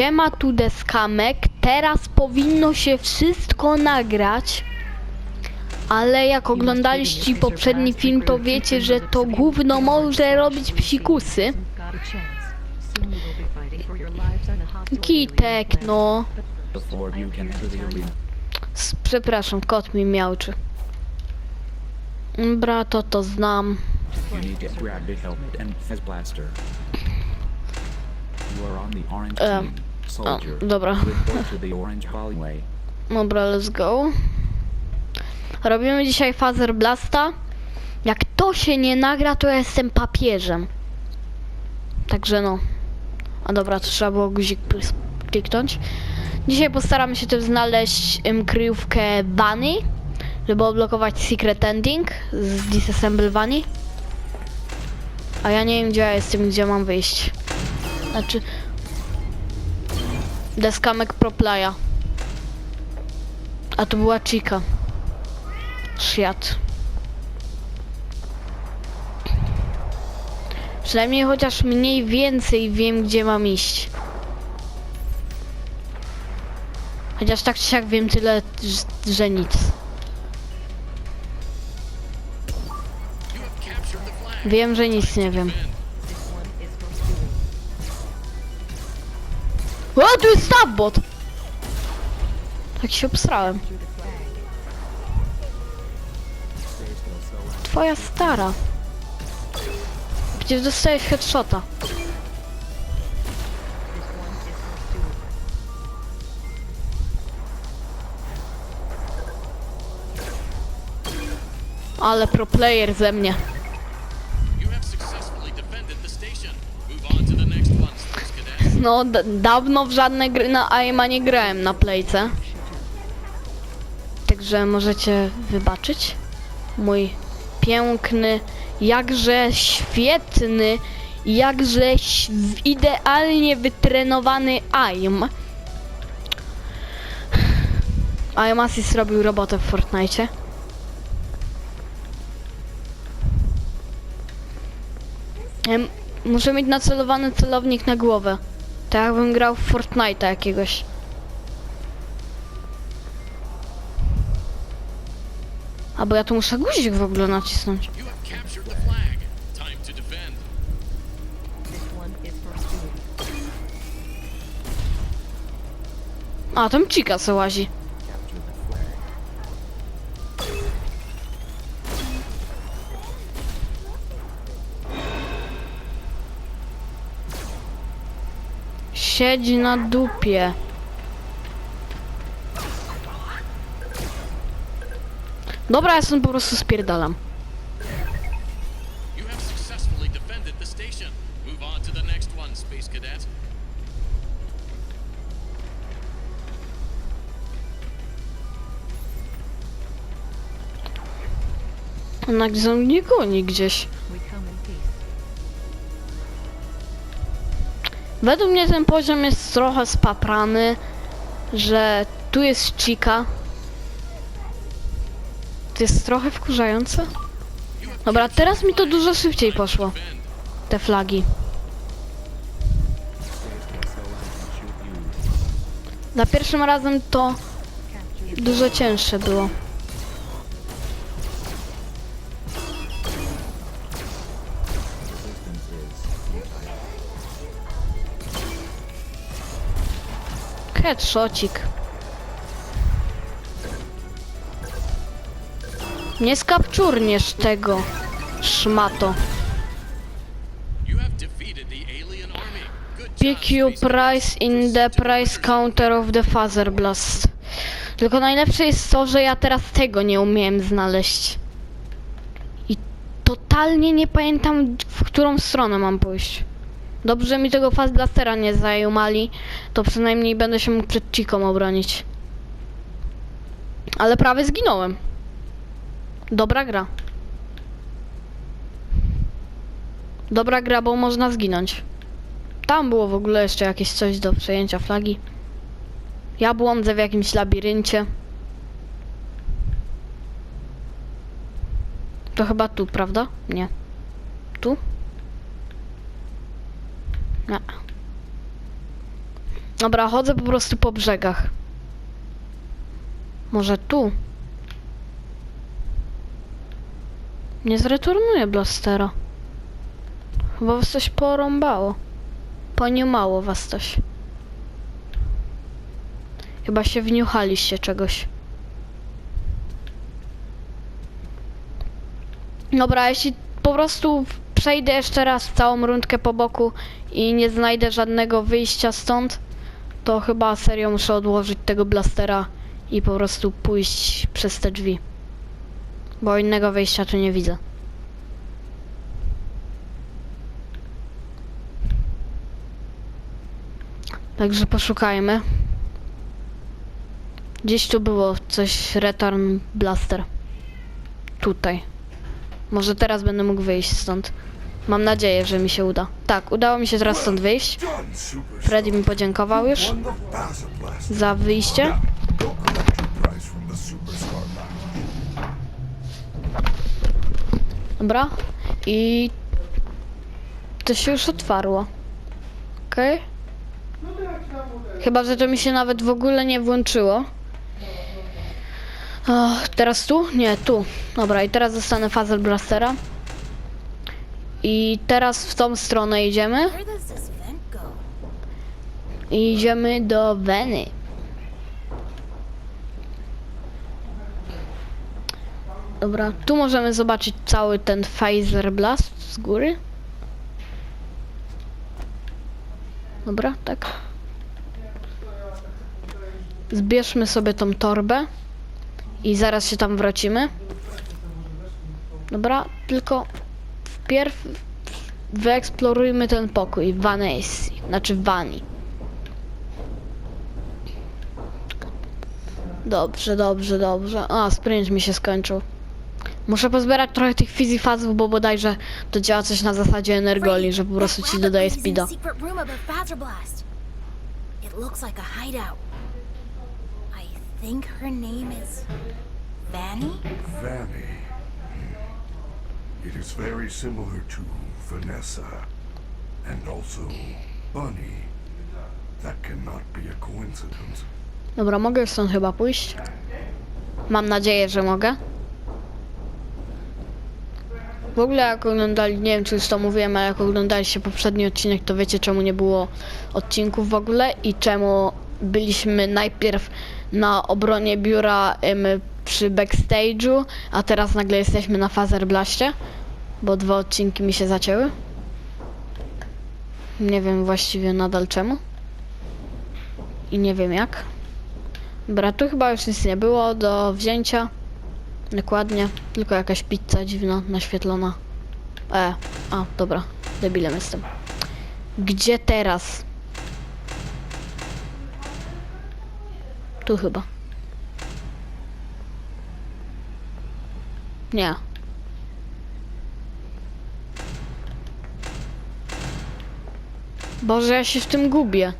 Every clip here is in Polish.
Siema tu deskamek, teraz powinno się wszystko nagrać. Ale jak oglądaliście poprzedni film, to wiecie, że to gówno może robić psikusy. Kitek, no. Przepraszam, kot mi miałczy. Bra, to znam. Um, dobra. Dobra, let's go. Robimy dzisiaj Fazer Blasta. Jak to się nie nagra, to ja jestem papieżem. Także no. A dobra, to trzeba było guzik kliknąć. Dzisiaj postaramy się też znaleźć em, kryjówkę Bunny, żeby odblokować Secret Ending z Disassemble Bunny. A ja nie wiem, gdzie ja jestem, gdzie mam wyjść. Znaczy... Deskamek Pro Playa. A to była Chica. Świat. Przynajmniej chociaż mniej więcej wiem, gdzie mam iść. Chociaż tak czy siak wiem tyle, że nic. Wiem, że nic nie wiem. O, tu jest stabbot! Tak się obsrałem. Twoja stara. Przecież dostajesz headshota. Ale pro player ze mnie. No, dawno w żadne gry na AIMA nie grałem na playce. Także możecie wybaczyć mój piękny, jakże świetny, jakże idealnie wytrenowany AIM. AIM Assist robił robotę w Fortnite. Muszę mieć nacelowany celownik na głowę. Tak jakbym grał w Fortnite'a jakiegoś. A bo ja tu muszę guzik w ogóle nacisnąć. A, tam Chica se łazi. Siedzi na dupie. Dobra, ja po prostu spierdalam. Have successfully defended the Według mnie ten poziom jest trochę spaprany, że tu jest Chica. To jest trochę wkurzające. Dobra, teraz mi to dużo szybciej poszło. Te flagi. Za pierwszym razem to dużo cięższe było. Headshotcik. Nie skapczurniesz tego, szmato. Space price in the price counter of the Father Blast. Tylko najlepsze jest to, że ja teraz tego nie umiałem znaleźć. I totalnie nie pamiętam, w którą stronę mam pójść. Dobrze mi tego Blastera nie zajumali, to przynajmniej będę się mógł przed Chiką obronić. Ale prawie zginąłem. Dobra gra. Dobra gra, bo można zginąć. Tam było w ogóle jeszcze jakieś coś do przejęcia flagi. Ja błądzę w jakimś labiryncie. To chyba tu, prawda? Nie. Tu? Nie. Dobra, chodzę po prostu po brzegach. Może tu? Nie zreturnuję blastera. Chyba was coś porąbało. Poniumało was coś. Chyba się wniuchaliście czegoś. Dobra, jeśli po prostu przejdę jeszcze raz całą rundkę po boku i nie znajdę żadnego wyjścia stąd, to chyba serio muszę odłożyć tego blastera i po prostu pójść przez te drzwi. Bo innego wyjścia tu nie widzę. Także poszukajmy. Gdzieś tu było coś Return Blaster. Tutaj. Może teraz będę mógł wyjść stąd. Mam nadzieję, że mi się uda. Tak, udało mi się teraz stąd wyjść. Freddy mi podziękował już za wyjście. Dobra. I to się już otwarło. Okej. Chyba, że to mi się nawet w ogóle nie włączyło. O, teraz tu? Nie, tu. Dobra, i teraz dostanę Fazer Blastera. I teraz w tą stronę idziemy. I idziemy do Weny. Dobra, tu możemy zobaczyć cały ten Phaser Blast z góry. Dobra, tak. Zbierzmy sobie tą torbę i zaraz się tam wrócimy. Dobra, tylko wpierw wyeksplorujmy ten pokój w Vanessa, znaczy w Vani. Dobrze, dobrze, dobrze. A, sprint mi się skończył. Muszę pozbierać trochę tych fizifazów, bo bodajże to działa coś na zasadzie energoli, że po prostu ci dodaje speeda. Secret room It is very similar to Vanessa. And also Bunny. That cannot be a coincidence. Dobra, mogę już stąd chyba pójść. Mam nadzieję, że mogę. W ogóle jak oglądali, nie wiem czy już to mówiłem, ale jak oglądaliście poprzedni odcinek, to wiecie czemu nie było odcinków w ogóle i czemu byliśmy najpierw na obronie biura przy backstage'u, a teraz nagle jesteśmy na Fazer Blaście, bo dwa odcinki mi się zacięły. Nie wiem właściwie nadal czemu. I nie wiem jak. Dobra, tu chyba już nic nie było do wzięcia. Dokładnie, tylko jakaś pizza dziwna, naświetlona. E, a, dobra, debilem jestem. Gdzie teraz? Tu chyba. Nie. Boże, ja się w tym gubię.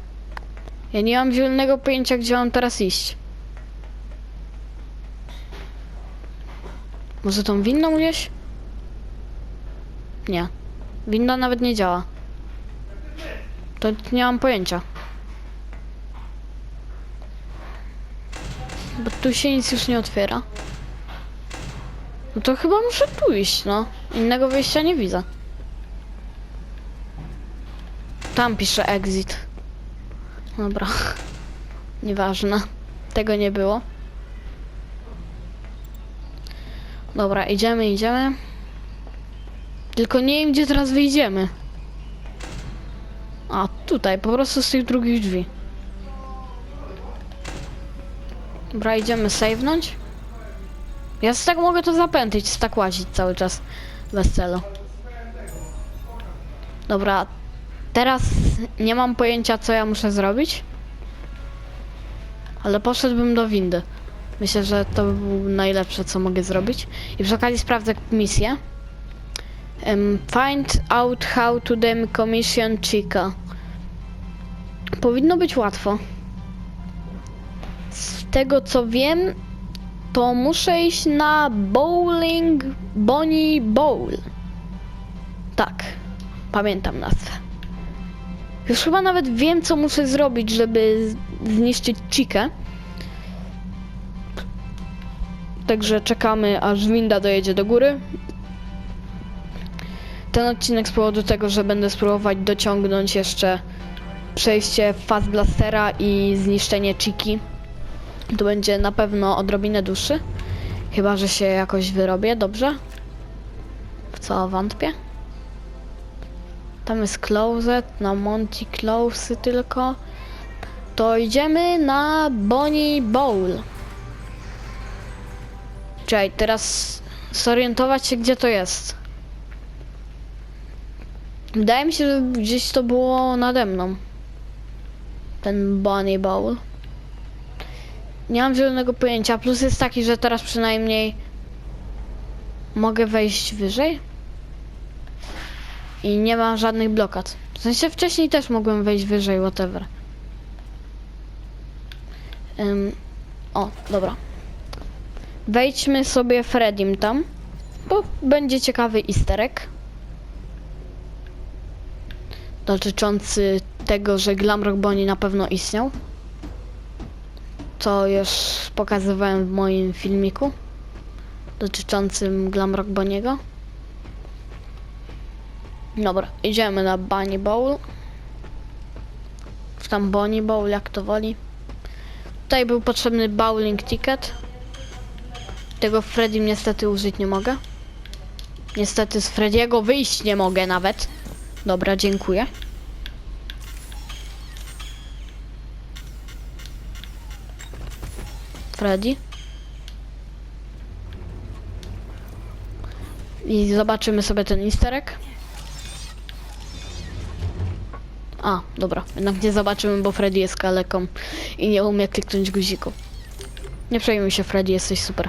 Ja nie mam zielonego pojęcia, gdzie mam teraz iść. Może tą winną gdzieś? Nie. Winda nawet nie działa. To nie mam pojęcia. Bo tu się nic już nie otwiera. No to chyba muszę tu iść, no. Innego wyjścia nie widzę. Tam pisze exit. Dobra. Nieważne. Tego nie było. Dobra, idziemy, idziemy. Tylko nie wiem, gdzie teraz wyjdziemy. A, tutaj, po prostu z tych drugich drzwi. Dobra, idziemy save'nąć. Ja z tak mogę to zapętlić, tak łazić cały czas. Bez celu. Dobra, teraz nie mam pojęcia, co ja muszę zrobić. Ale poszedłbym do windy. Myślę, że to by było najlepsze, co mogę zrobić. I przy okazji sprawdzę misję. Em, find out how to decommission Chica. Powinno być łatwo. Z tego co wiem, to muszę iść na Bowling Bonnie Bowl. Tak, pamiętam nazwę. Już chyba nawet wiem, co muszę zrobić, żeby zniszczyć Chikę. Także czekamy, aż winda dojedzie do góry. Ten odcinek z powodu tego, że będę spróbować dociągnąć jeszcze przejście Fast Blastera i zniszczenie Chiki. To będzie na pewno odrobinę dłuższy. Chyba, że się jakoś wyrobię, dobrze? W co wątpię? Tam jest closet, na Monty Closy tylko. To idziemy na Bonnie Bowl. Czekaj, teraz zorientować się, gdzie to jest. Wydaje mi się, że gdzieś to było nade mną. Ten Bonnie Bowl. Nie mam zielonego pojęcia. Plus jest taki, że teraz przynajmniej mogę wejść wyżej. I nie ma żadnych blokad. W sensie wcześniej też mogłem wejść wyżej, whatever. Ym, o, dobra. Wejdźmy sobie Fredim tam, bo będzie ciekawy easter egg. Dotyczący tego, że Glamrock Bonnie na pewno istniał. Co już pokazywałem w moim filmiku dotyczącym Glamrock Bonniego. Dobra, idziemy na Bunny Bowl. Czy tam Bonnie Bowl, jak to woli. Tutaj był potrzebny bowling ticket. Tego w Freddy niestety użyć nie mogę. Niestety z Frediego wyjść nie mogę nawet. Dobra, dziękuję. Freddy. I zobaczymy sobie ten easter egg. A, dobra. Jednak nie zobaczymy, bo Freddy jest kaleką i nie umie kliknąć guziku. Nie przejmuj się, Freddy, jesteś super.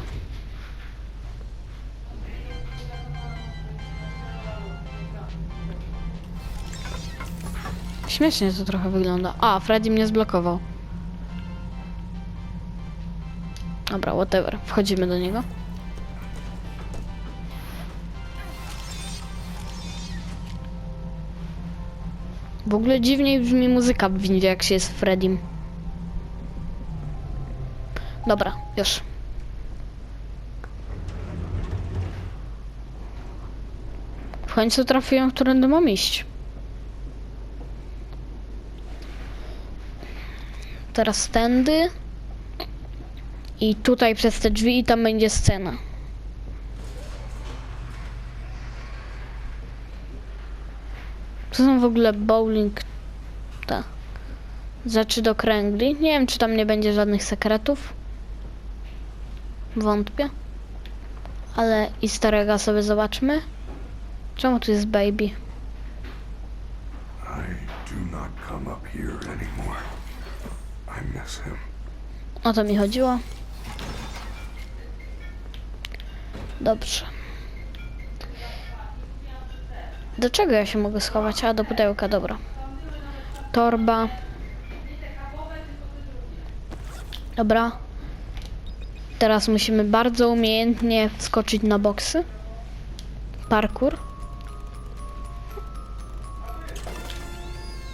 Śmiesznie to trochę wygląda. A, Freddy mnie zblokował. Dobra, whatever. Wchodzimy do niego. W ogóle dziwniej brzmi muzyka w windzie, jak się jest Freddym. Dobra, już. W końcu trafiłem, którędy mam iść. Teraz tędy. I tutaj przez te drzwi i tam będzie scena. To są w ogóle bowling. Ta. Rzeczy do kręgli. Nie wiem, czy tam nie będzie żadnych sekretów. Wątpię. Ale easter egga sobie zobaczmy. Czemu tu jest baby? I do not come up here anymore. I miss him. O to mi chodziło. Dobrze. Do czego ja się mogę schować? A, do pudełka, dobra. Torba. Dobra. Teraz musimy bardzo umiejętnie wskoczyć na boksy. Parkour.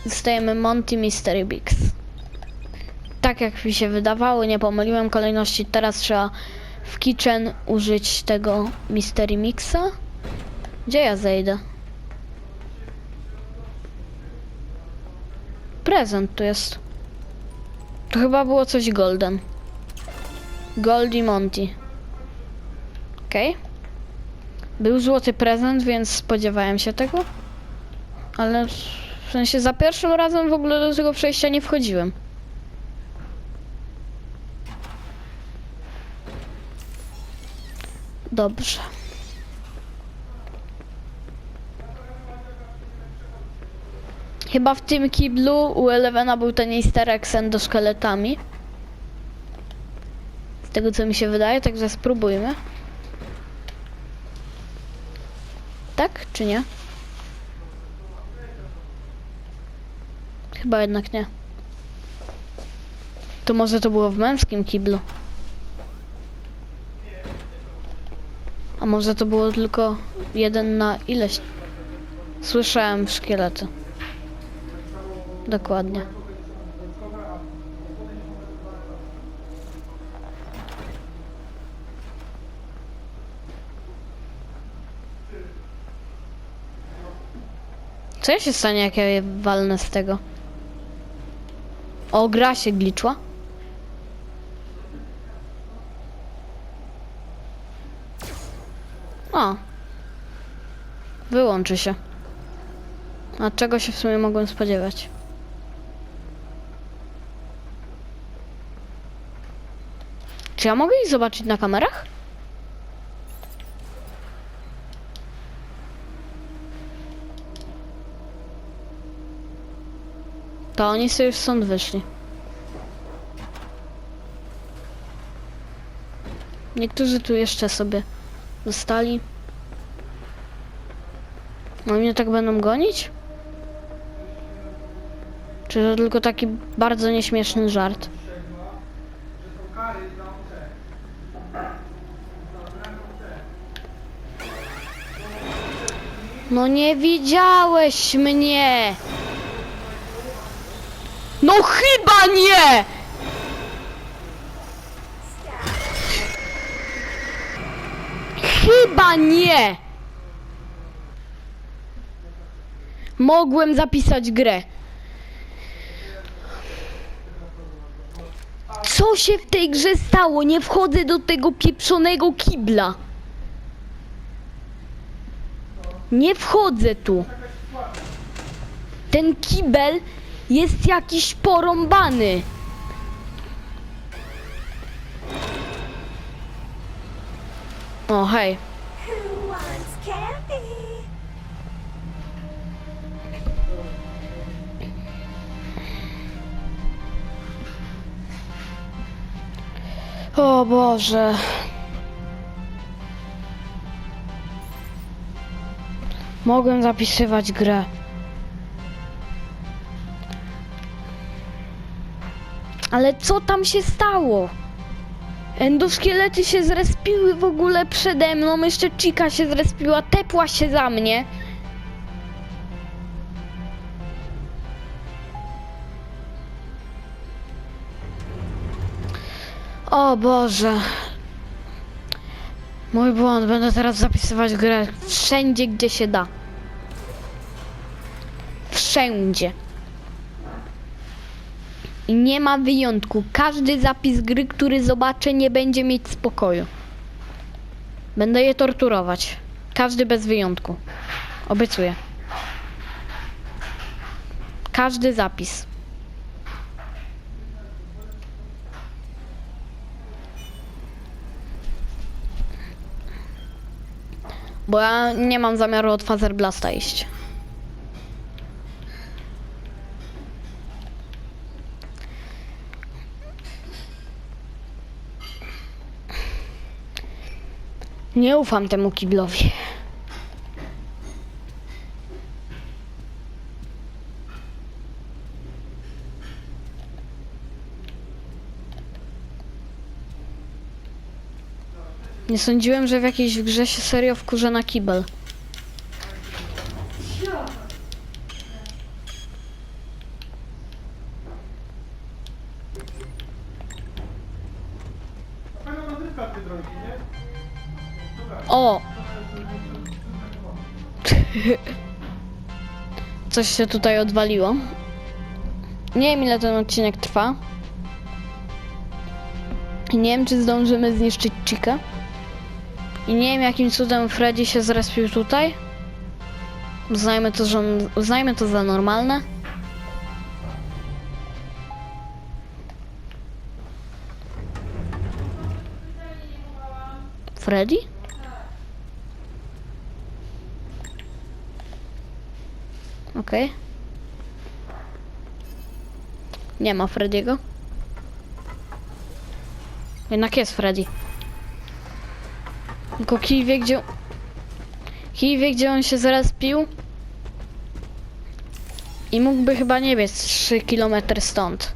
Dostajemy Monty Mystery Bigs tak jak mi się wydawało, nie pomyliłem kolejności. Teraz trzeba w kitchen użyć tego Mystery Mixa. Gdzie ja zejdę? Prezent tu jest. To chyba było coś golden. Goldie Monty. Okej. Był złoty prezent, więc spodziewałem się tego. Ale w sensie za pierwszym razem w ogóle do tego przejścia nie wchodziłem. Dobrze. Chyba w tym kiblu u Elevena był ten easter egg z endoszkieletami. Z tego co mi się wydaje, także spróbujmy. Tak czy nie? Chyba jednak nie. To może to było w męskim kiblu. Może to było tylko jeden na ileś? Słyszałem szkielety. dokładnie. Co się stanie, jak ja je walnę z tego? O, gra się gliczła. O. Wyłączy się. A czego się w sumie mogłem spodziewać? Czy ja mogę ich zobaczyć na kamerach? To oni sobie już stąd wyszli. Niektórzy tu jeszcze sobie zostali. No mnie tak będą gonić? Czy to tylko taki bardzo nieśmieszny żart? No nie widziałeś mnie! No chyba nie! Chyba nie! Mogłem zapisać grę. Co się w tej grze stało? Nie wchodzę do tego pieprzonego kibla. Nie wchodzę tu. Ten kibel jest jakiś porąbany. O, hej. O Boże. Mogłem zapisywać grę. Ale co tam się stało? Endoszkielety się zrespiły w ogóle przede mną, jeszcze Chica się zrespiła, tepła się za mnie. O Boże. Mój błąd, będę teraz zapisywać grę wszędzie, gdzie się da. Wszędzie. I nie ma wyjątku. Każdy zapis gry, który zobaczę, nie będzie mieć spokoju. Będę je torturować. Każdy bez wyjątku. Obiecuję. Każdy zapis. Bo ja nie mam zamiaru od Fazer Blasta iść. Nie ufam temu kiblowi. Nie sądziłem, że w jakiejś grze się serio wkurzę na kibel. O! Coś się tutaj odwaliło. Nie wiem ile ten odcinek trwa. Nie wiem czy zdążymy zniszczyć Chica. I nie wiem jakim cudem Freddy się zrespił tutaj. Uznajmy to, że uznajmy to za normalne. Freddy? Okej. Nie ma Frediego. Jednak jest Freddy. Tylko kij wie gdzie... Kij wie gdzie on się zaraz pił. I mógłby chyba nie biec 3 km stąd.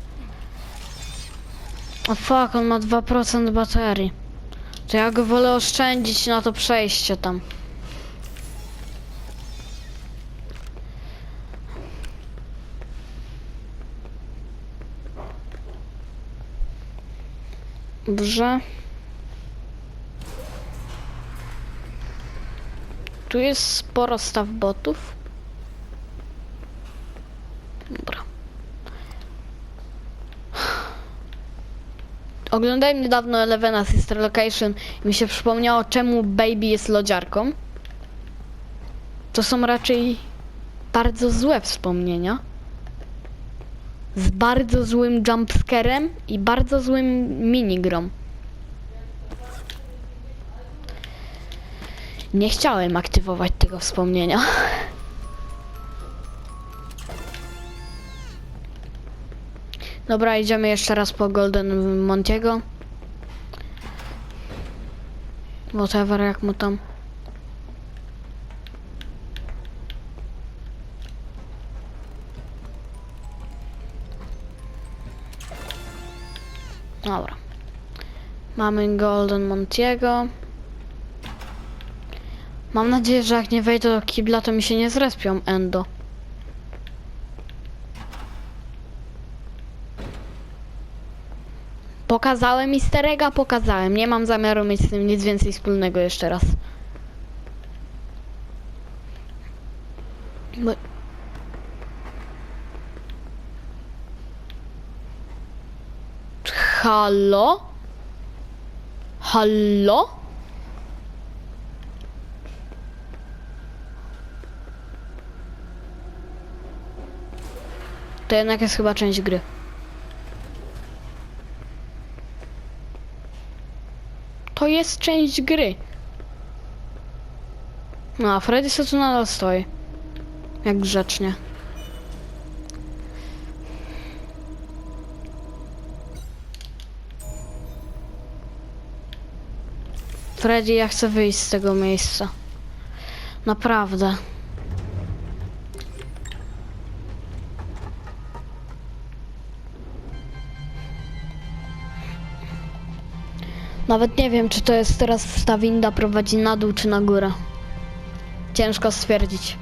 O fuck, on ma 2% baterii. To ja go wolę oszczędzić na to przejście tam. Dobrze. Tu jest sporo staw botów. Dobra. Oglądałem niedawno Elevena Sister Location i mi się przypomniało, czemu Baby jest lodziarką. To są raczej bardzo złe wspomnienia. Z bardzo złym jumpscarem i bardzo złym minigrom. Nie chciałem aktywować tego wspomnienia. Dobra, idziemy jeszcze raz po Golden Montiego. Whatever, jak mu tam. Dobra. Mamy Golden Montiego. Mam nadzieję, że jak nie wejdę do kibla, to mi się nie zrespią endo. Pokazałem easter egga? Pokazałem. Nie mam zamiaru mieć z tym nic więcej wspólnego jeszcze raz. Bo... Halo? Halo? To jednak jest chyba część gry. To jest część gry. No, a Freddy sobie tu nadal stoi. Jak grzecznie. Freddy, ja chcę wyjść z tego miejsca. Naprawdę. Nawet nie wiem, czy to jest teraz ta winda prowadzi na dół czy na górę. Ciężko stwierdzić.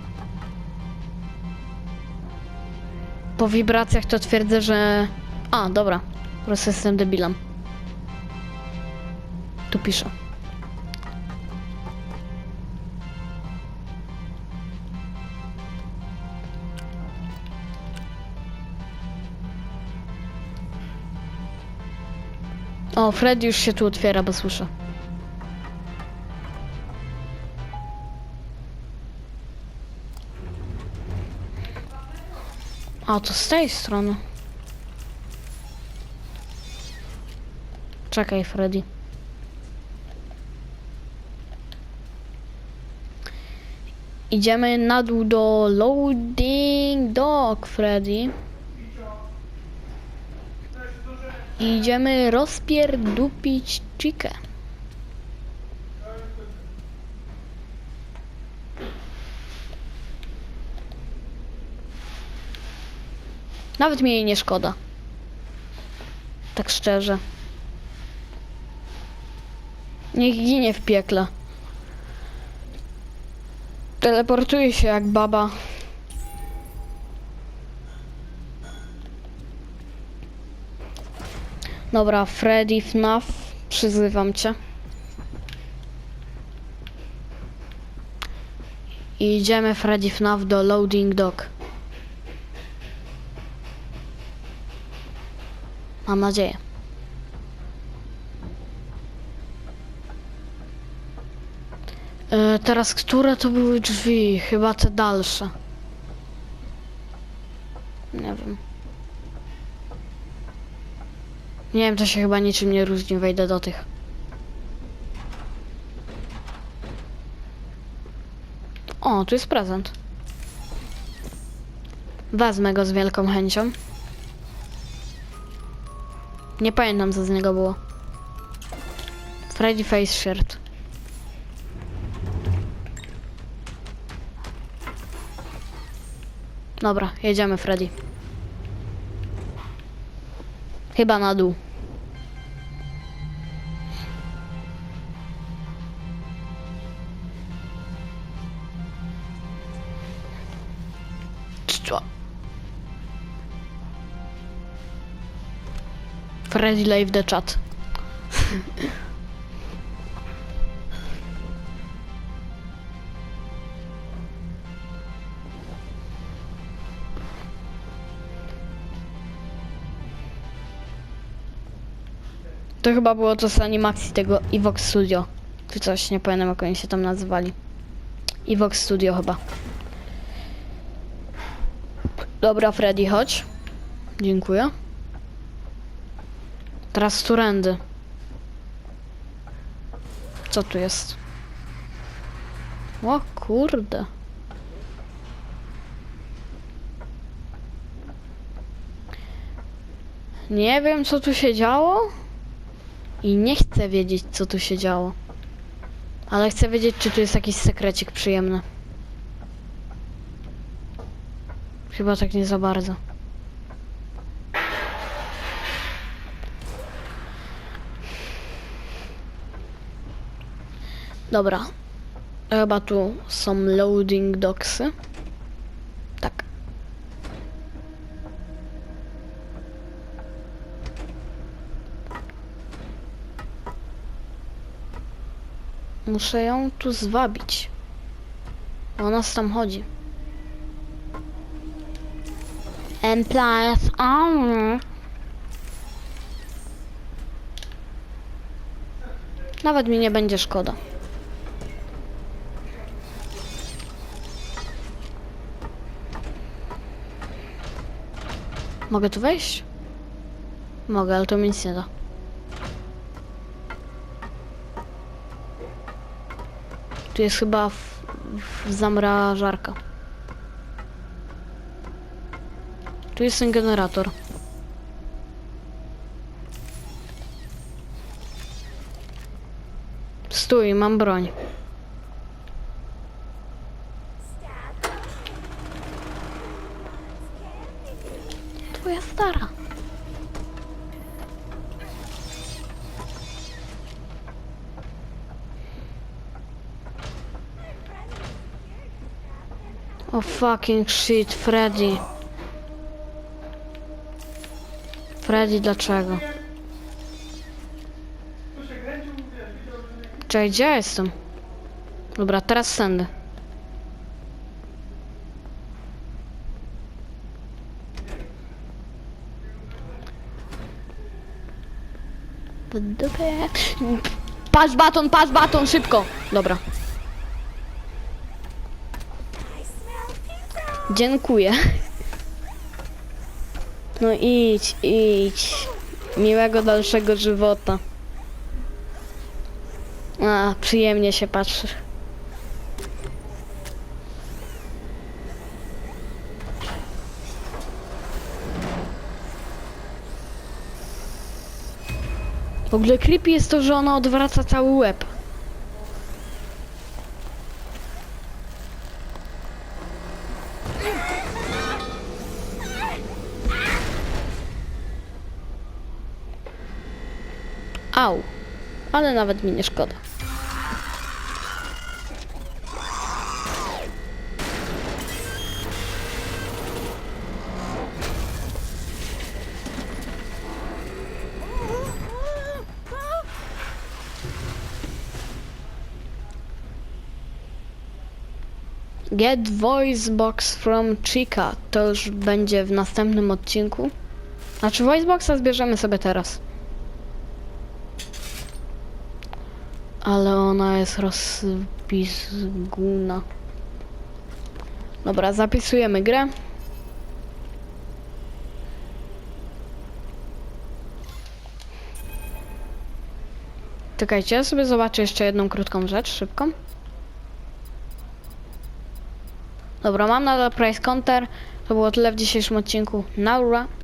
Po wibracjach to twierdzę, że... A, dobra. Po prostu jestem debilem. Tu piszę. O, Fred już się tu otwiera, bo słyszę. A, to z tej strony. Czekaj, Freddy. Idziemy na dół do loading dock, Freddy. I Idziemy rozpierdupić chikę. Nawet mi jej nie szkoda. Tak szczerze. Niech ginie w piekle. Teleportuje się jak baba. Dobra, Freddy FNAF, przyzywam cię. I idziemy Freddy FNAF do loading dock. Mam nadzieję. E, teraz, które to były drzwi? Chyba te dalsze. Nie wiem, to się chyba niczym nie różni, wejdę do tych. O, tu jest prezent. Wezmę go z wielką chęcią. Nie pamiętam, co z niego było. Freddy Face Shirt. Dobra, jedziemy, Freddy. Chyba na dół. Co? Freddy leave the chat. To chyba było to z animacji tego Evox Studio. Czy coś, nie pamiętam jak oni się tam nazywali. Evox Studio chyba. Dobra, Freddy, chodź. Dziękuję. Teraz turendy. Co tu jest? O kurde. Nie wiem co tu się działo i nie chcę wiedzieć co tu się działo. Ale chcę wiedzieć czy tu jest jakiś sekrecik przyjemny. Chyba tak nie za bardzo. Dobra. Chyba tu są loading docksy. Tak. Muszę ją tu zwabić. O nas tam chodzi. Implies armor. Nawet mi nie będzie szkoda. Mogę tu wejść? Mogę, ale to mi nic nie da. Tu jest chyba w, w zamrażarka. Tu jest ten generator. Stój, mam broń. Twoja stara. Oh fucking shit, Freddy. Freddy, dlaczego? Czekaj, gdzie ja jestem? Dobra, teraz sędę. Patrz baton, patrz baton, szybko! Dobra. Dziękuję. No idź, idź. Miłego dalszego żywota. A, przyjemnie się patrzy. W ogóle creepy jest to, że ona odwraca cały łeb. Au. Ale nawet mi nie szkoda. Get voice box from Chica. To już będzie w następnym odcinku. Znaczy voice boxa zbierzemy sobie teraz. Ale ona jest rozpizguna. Dobra, zapisujemy grę. Czekajcie, ja sobie zobaczę jeszcze jedną krótką rzecz, szybką. Dobra, mam nadal price counter. To było tyle w dzisiejszym odcinku. Naura.